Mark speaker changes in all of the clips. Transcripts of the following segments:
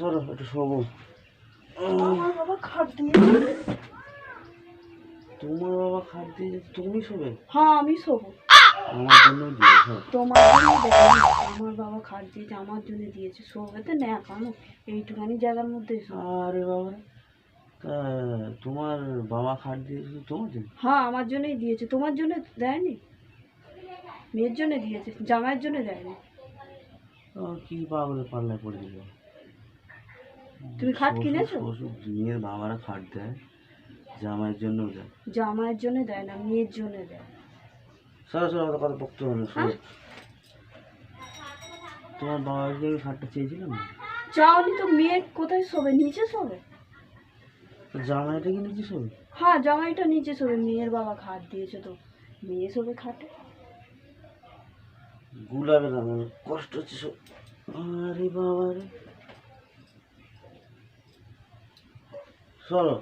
Speaker 1: সরো একটু শোবো
Speaker 2: আমার বাবা খাট দিয়েছে
Speaker 1: তোমার বাবা খাট দিয়ে তুমি শোবে?
Speaker 2: হ্যাঁ আমি শোবো।
Speaker 1: আমার জন্য দিয়েছ।
Speaker 2: তোমার আমার বাবা খাট দিয়েছে আমার জন্য দিয়েছে শোবে তো না কেন? এইটুখানি জায়গার মধ্যে
Speaker 1: আরে বাবা তা তোমার বাবা খাট দিয়েছিল তোমার জন্য?
Speaker 2: হ্যাঁ আমার জন্যই দিয়েছে। তোমার জন্য দেয়নি? মেয়ের জন্য দিয়েছে জামাইয়ের জন্য দেয়নি।
Speaker 1: কি পাগলে পাল্লায় পড়ে দিল
Speaker 2: তুমি খাট কিনেছো?
Speaker 1: শ্বশুর মেয়ের বাবারা খাট দেয় জামাইয়ের জন্য দেয়।
Speaker 2: জামাইয়ের জন্য দেয় না মেয়ের জন্য দেয়।
Speaker 1: সরো সরো আমার কথা বকতে হবে সরো।
Speaker 2: হ্যাঁ?
Speaker 1: তোমার বাবাকে আমি খাটটা চেয়েছিলাম না?
Speaker 2: চাওনি তো মেয়ে কোথায় শোবে? নিচে শোবে?
Speaker 1: জামাইটা কি নিচে শোবে?
Speaker 2: হ্যাঁ জামাইটা নিচে শোবে মেয়ের বাবা খাট দিয়েছে তো। মেয়ে শোবে খাটে?
Speaker 1: গুলাবে না কষ্ট হচ্ছে সব। আরে বাবা রে বাবা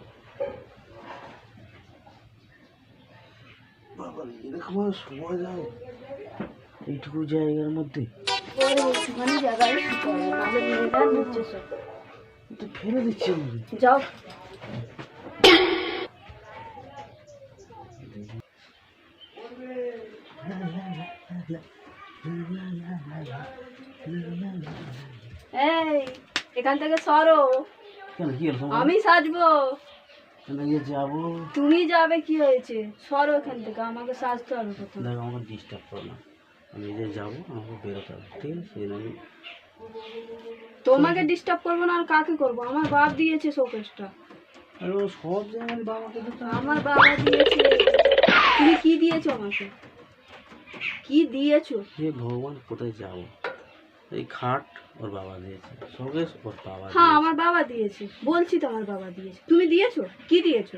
Speaker 1: এরকম শোয়া যায় এইটুকু জায়গার মধ্যে। ফেলে দিচ্ছে
Speaker 2: যাও এই এখান থেকে সরো।
Speaker 1: কেন কি হলো
Speaker 2: আমি সাজবো।
Speaker 1: যাব?
Speaker 2: তুমি যাবে কি হয়েছে? সরো এখান থেকে আমাকে সাজতে হবে প্রথম।
Speaker 1: দেখো আমাকে ডিস্টার্ব করো না। আমি যে যাব আমাকে বেরোতে হবে ঠিক আছে?
Speaker 2: তোমাকে ডিস্টার্ব করব না আর কাকে করব? আমার বাপ দিয়েছে শোকেসটা।
Speaker 1: আরে ও সব জায়গায় বাবাকে দিতে
Speaker 2: আমার বাবা দিয়েছে। তুমি কি দিয়েছ আমাকে? কি দিয়েছ?
Speaker 1: হে ভগবান কোথায় যাব? এই খাট ওর বাবা দিয়েছে। শোকেস ওর বাবা
Speaker 2: হ্যাঁ আমার বাবা দিয়েছে। বলছি তো আমার বাবা দিয়েছে। তুমি দিয়েছ? কি দিয়েছ?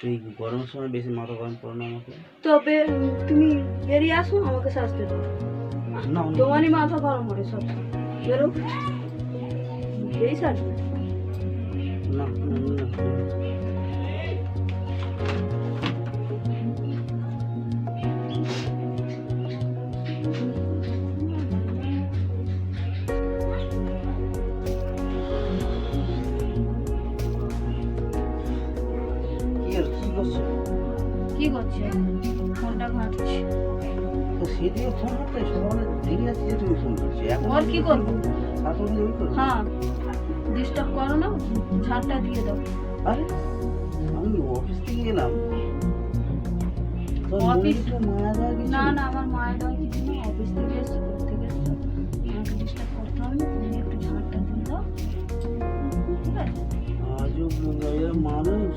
Speaker 1: তুই গরমের সময় বেশি মাথা গরম করো না আমাকে।
Speaker 2: তো বে- তুমি বেরিয়ে আসো আমাকে শাস্তি দাও।
Speaker 1: না
Speaker 2: তোমারই মাথা গরম করে সব বেরো। এই সাজবে
Speaker 1: না। কি করছে?
Speaker 2: ফোনটা ঘাটছি।
Speaker 1: তো সেদিকে ফোন করতে সকালে দেখে যাচ্ছি যে তুমি ফোন করছ
Speaker 2: ওর কি করব?
Speaker 1: তারপর তুমি ওই করো।
Speaker 2: হ্যাঁ ডিস্টার্ব করো না ঝাড়টা দিয়ে দাও।
Speaker 1: আরে আমি অফিস থেকে
Speaker 2: না না আমার মায়ের দেওয়া কিছু না অফিস থেকে এসছি কোথা থেকে এসছো। আমাকে ডিস্টার্ব করতে হবে না তুমি একটু ঝাড়টা দিয়ে দাও। ঠিক আছে?
Speaker 1: আজও মানুষ।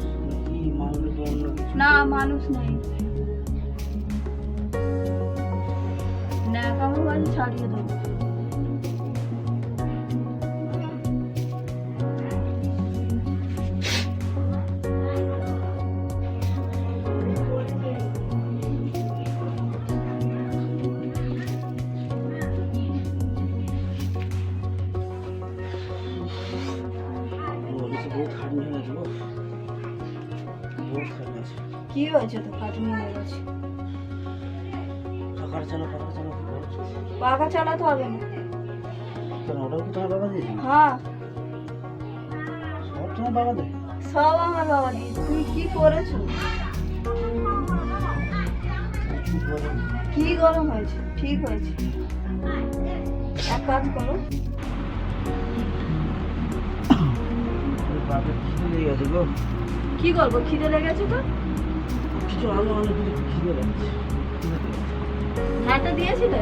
Speaker 2: না মানুষ নেই ন্যাকামো বাড়ি ছাড়িয়ে দেবো
Speaker 1: অফিসে বহুত খাটনি
Speaker 2: কি হয়েছে তো খাটনি হয়ে গেছে
Speaker 1: চালা চালা
Speaker 2: পাখা চালাতে হবে না।
Speaker 1: কেন ওটাও কি তোমার বাবা দিয়েছে?
Speaker 2: হ্যাঁ।
Speaker 1: সব তোমার বাবা দেয়?
Speaker 2: সব আমার বাবা দিয়েছে তুমি কি করেছ?
Speaker 1: কি
Speaker 2: গরম হয়েছে? ঠিক হয়েছে। এক কাজ করো। কি করব? খিদে লেগেছে তো?
Speaker 1: আলো আলো কিছু খিদে লাগছে খিদে
Speaker 2: দিয়েছিলে।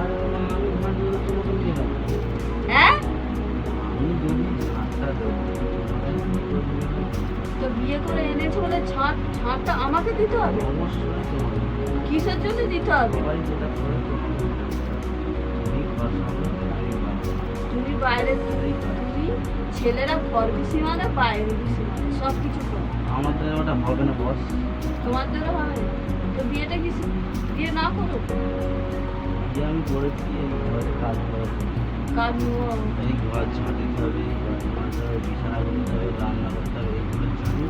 Speaker 1: আর আমি ঘাট দিয়ে তোমাকে দিয়ে
Speaker 2: হ্যাঁ?
Speaker 1: আমি
Speaker 2: তো বিয়ে করে এনেছো বলে আমাকে দিতে হবে?
Speaker 1: অবশ্যই। তোমার
Speaker 2: কিসের জন্য দিতে হবে?
Speaker 1: তুমি
Speaker 2: বাইরে তুমি তুমি ছেলেরা ঘর সীমানা বাইরে সীমানা সব কিছু করো।
Speaker 1: আমাদের ওটা হবে না বস
Speaker 2: তোমার দ্বারা হবে তো বিয়েটা কি বিয়ে না করো
Speaker 1: যে আমি করেছি ঘরে কাজ করে
Speaker 2: কাজ
Speaker 1: এই ঘর ঝাঁট দিতে হবে বিছানা করতে হবে রান্না করতে হবে এইগুলো জানি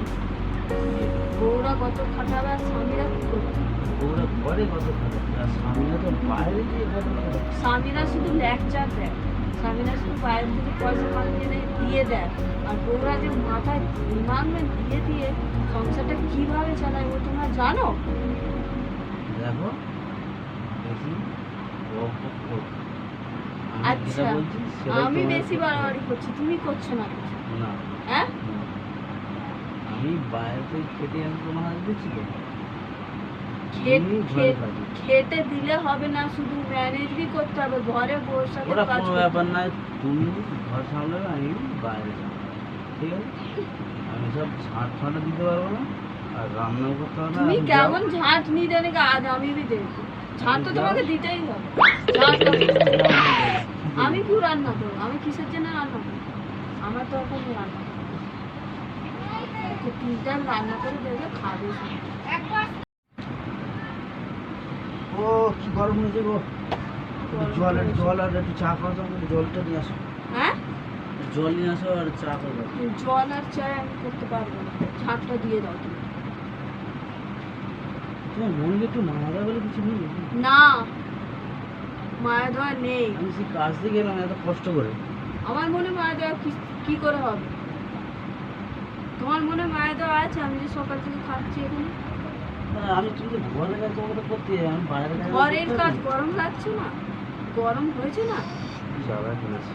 Speaker 2: বউরা কত খাটাবে আর স্বামীরা কি করবে?
Speaker 1: ঘরে কত আর স্বামীরা তো বাইরে গিয়ে
Speaker 2: স্বামীরা শুধু লেকচার দেয়। স্বামীরা শুধু বাইরের থেকে পয়সা এনে দিয়ে দেয় আর বউরা যে মাথায় দিয়ে দিয়ে সংসারটা কীভাবে চালায় ও তোমরা জানো?
Speaker 1: দেখো
Speaker 2: আচ্ছা, আমি বেশি বাড়াবাড়ি করছি তুমি করছ না কিছু।
Speaker 1: না।
Speaker 2: হ্যাঁ?
Speaker 1: আমি বাইরে থেকে খেটে কোনো হাত দিচ্ছি তো
Speaker 2: খে-
Speaker 1: তুমি ঘরে
Speaker 2: খে-
Speaker 1: কাজে।
Speaker 2: খেটে দিলে হবে না শুধু ম্যানেজ বি করতে হবে ঘরে বসে
Speaker 1: ওটা কোনো ব্যাপার। নয় তুমি ঘর সামলাবে আমি বাইরে ঠিক আছে? আমি সব ঝাঁট ফাঁটা দিতে পারব না আর রান্নাও করতে হবে
Speaker 2: তুমি কেমন ঝাঁট নিয়ে দেনে আজ আমি বি দেখব। ঝাঁট তো তোমাকে দিতেই হবে। আমি কি রান্না করব আমি কিসের জন্য রান্না করব? আমার তো এখন রান্না করব। ওকে রান্না করে দেবে খাবে
Speaker 1: গরম হয়ে গো
Speaker 2: গরম
Speaker 1: জল আর জল আর একটু চা খাওয়া যাবে জলটা নিয়ে আসো।
Speaker 2: হ্যাঁ?
Speaker 1: জল নিয়ে আসো আর চা করব
Speaker 2: জল আর চায় আমি করতে পারব না। ঝাঁটটা দিয়ে দাও তুমি।
Speaker 1: তোমার মনে একটু মারা বলে কিছু নেই?
Speaker 2: না। মায়া নেই।
Speaker 1: আমি সেই কাজ থেকে এলাম এত কষ্ট করে।
Speaker 2: আমার মনে মায়া দেওয়া কি কি করে হবে? তোমার মনে মায়া দেওয়া আছে? আমি যে সকাল থেকে খাচ্ছি এখানে।
Speaker 1: আমি তুমি তো ঘরের কাজ তোমাকে করতে আমি বাইরের কাজ
Speaker 2: ঘরের কাজ গরম লাগছে না? গরম হয়েছে না?
Speaker 1: জ্বালা ফেলেছি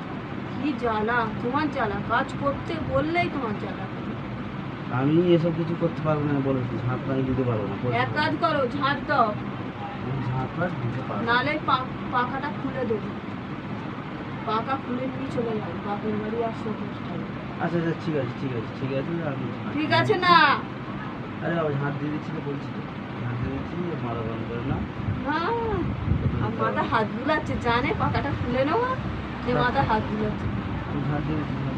Speaker 2: কি জ্বালা? তোমার জ্বালা। কাজ করতে বললেই তোমার জ্বালা।
Speaker 1: আমি এসব কিছু করতে পারব না বলেছি ঝাঁট পানি দিতে পারব না
Speaker 2: এক কাজ করো ঝাঁট দাও।
Speaker 1: আমি ঝাঁট দিতে পারব
Speaker 2: নালে পাখাটা খুলে দেবো। পাখা খুলে নিয়ে চলে যাবে। বাপের বাড়ি আর সবুজ
Speaker 1: আচ্ছা আচ্ছা ঠিক আছে ঠিক আছে ঠিক আছে আমি
Speaker 2: ঠিক আছে না।
Speaker 1: আরে ওই হাত দিয়ে দিচ্ছি তো বলছি তো। ঝাঁট দিয়ে দিচ্ছি মারা বন্ধ করে না
Speaker 2: মাথা হাত বুলাচ্ছে জানে পাতাটা খুলে নেওয়া যে মাথা হাত বুলাচ্ছে।
Speaker 1: হাত দিয়ে দিচ্ছি